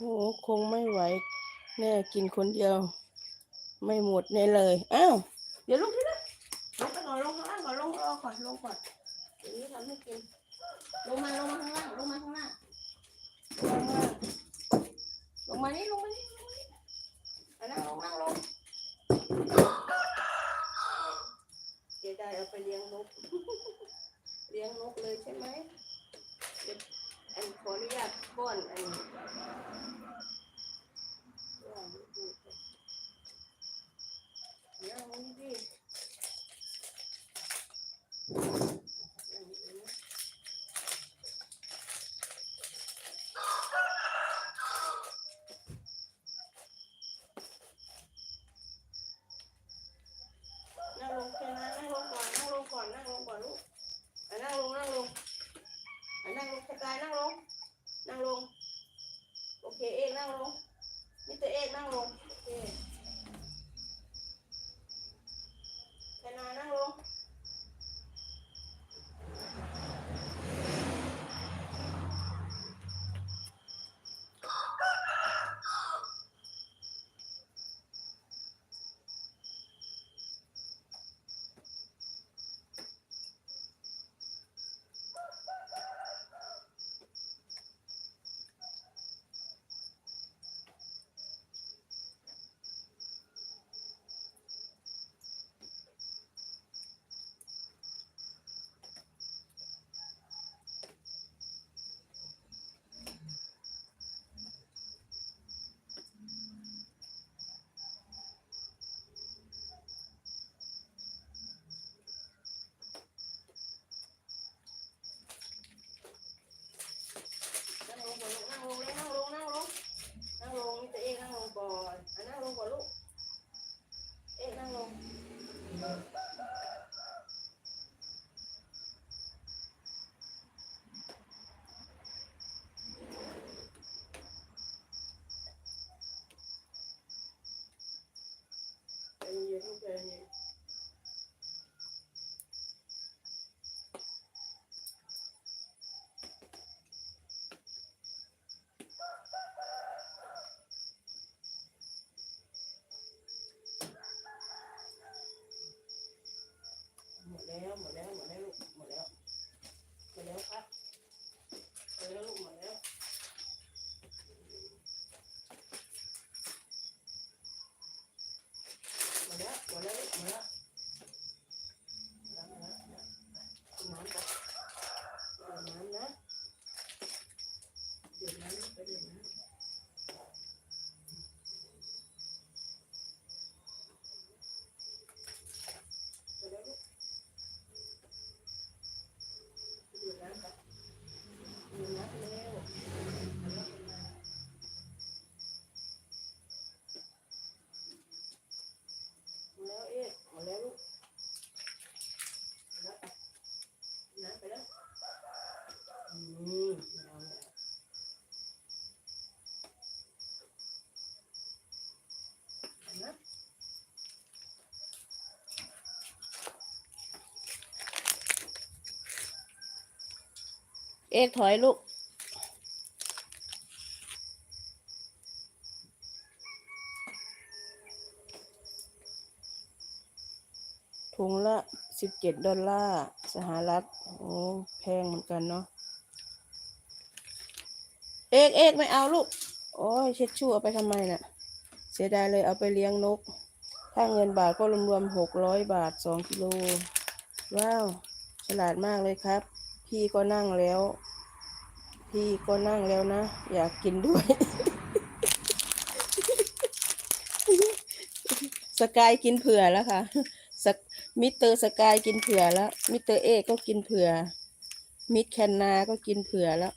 โอ้คงไม่ไหว แน่กินคนเดียว ไม่หมดแน่เลย อ้าว เดี๋ยวลุกที่นะลงไปก่อนลงข้างล่างก่อนลงรอก่อนลงก่อนเดี๋ยวนี้ทำให้กิน ลงมาลงมาข้างล่างลงมาข้างล่างลงมาลงมานี่ลงมานี่ลงมานี่นั่งลงนั่งลงเดี๋ยวได้เอาไปเลี้ยงนก เลี้ยงนกเลยใช่ไหม อันขออนุญาตป้อนอันว่าดูดูก่อนเดี๋ยวเอานี่ดินั่งดีๆนะ นั่งลงแค่นั้นนั่งลงก่อนนั่งลงก่อนนั่งลงก่อนลูกอะนั่งลงนั่งลงอะนั่งลงสกายนั่งลงนั่งลงโอเคเอกนั่งลงมิสเตอร์เอกนั่งลงโอเคแค่นั้นนั่งลงนั่งลงก่อน ลูกนั่งลงเลยนั่งลงนั่งลงนั่งลงมิสเตอร์เอกนั่งลงก่อนอะนั่งลงก่อนลูกเอกนั่งลงใจเย็นลูกใจเย็น แล้วหมดแล้วหมดแล้วลูกหมดแล้วหมดแล้วครับหมดแล้วลูกหมดแล้วหมดแล้วหมดแล้วลูกหมดแล้วหมดแล้วหมดแล้วหมดแล้วกินน้ำก่อนดื่มน้ำนะดื่มน้ำไปดื่มน้ำหมดแล้วลูกไปดื่มน้ำก่อนดื่มน้ำเร็วเอาน้ำขึ้นมาหมดแล้วเอ๊ะหมดแล้วลูกหมดแล้วไปน้ำไปแล้วอืมเอาแล้วเอานะ เอกถอยลูก ถุงละสิบเจ็ดดอลลาร์สหรัฐ โอ้แพงเหมือนกันเนาะ เอกเอกไม่เอาลูก โอ้ยเช็ดชู่เอาไปทำไมน่ะ เสียดายเลยเอาไปเลี้ยงนก ถ้าเงินบาทก็รวมๆหกร้อยบาทสองกิโล ว้าว ฉลาดมากเลยครับ พี่ก็นั่งแล้ว พี่ก็นั่งแล้วนะ อยากกินด้วย สกายกินเผื่อแล้วค่ะสมิสเตอร์สกายกินเผื่อแล้ว มิสเตอร์เอกก็กินเผื่อ มิสแคนนาก็กินเผื่อแล้ว